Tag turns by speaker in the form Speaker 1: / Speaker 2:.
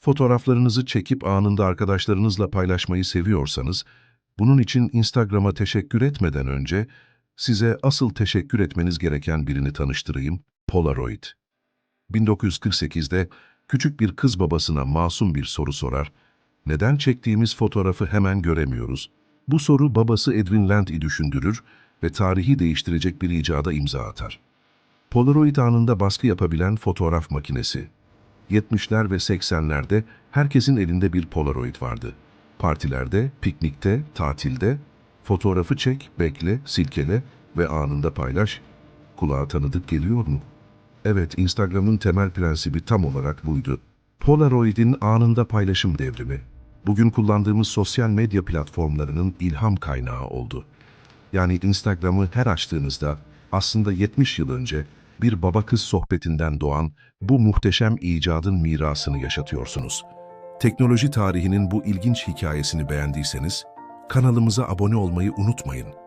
Speaker 1: Fotoğraflarınızı çekip anında arkadaşlarınızla paylaşmayı seviyorsanız, bunun için Instagram'a teşekkür etmeden önce size asıl teşekkür etmeniz gereken birini tanıştırayım, Polaroid. 1948'de küçük bir kız babasına masum bir soru sorar. Neden çektiğimiz fotoğrafı hemen göremiyoruz? Bu soru babası Edwin Land'i düşündürür ve tarihi değiştirecek bir icada imza atar. Polaroid anında baskı yapabilen fotoğraf makinesi. 70'ler ve 80'lerde herkesin elinde bir Polaroid vardı. Partilerde, piknikte, tatilde fotoğrafı çek, bekle, silkele ve anında paylaş. Kulağa tanıdık geliyor mu? Evet, Instagram'ın temel prensibi tam olarak buydu. Polaroid'in anında paylaşım devrimi. Bugün kullandığımız sosyal medya platformlarının ilham kaynağı oldu. Yani Instagram'ı her açtığınızda aslında 70 yıl önce bir baba kız sohbetinden doğan bu muhteşem icadın mirasını yaşatıyorsunuz. Teknoloji tarihinin bu ilginç hikayesini beğendiyseniz kanalımıza abone olmayı unutmayın.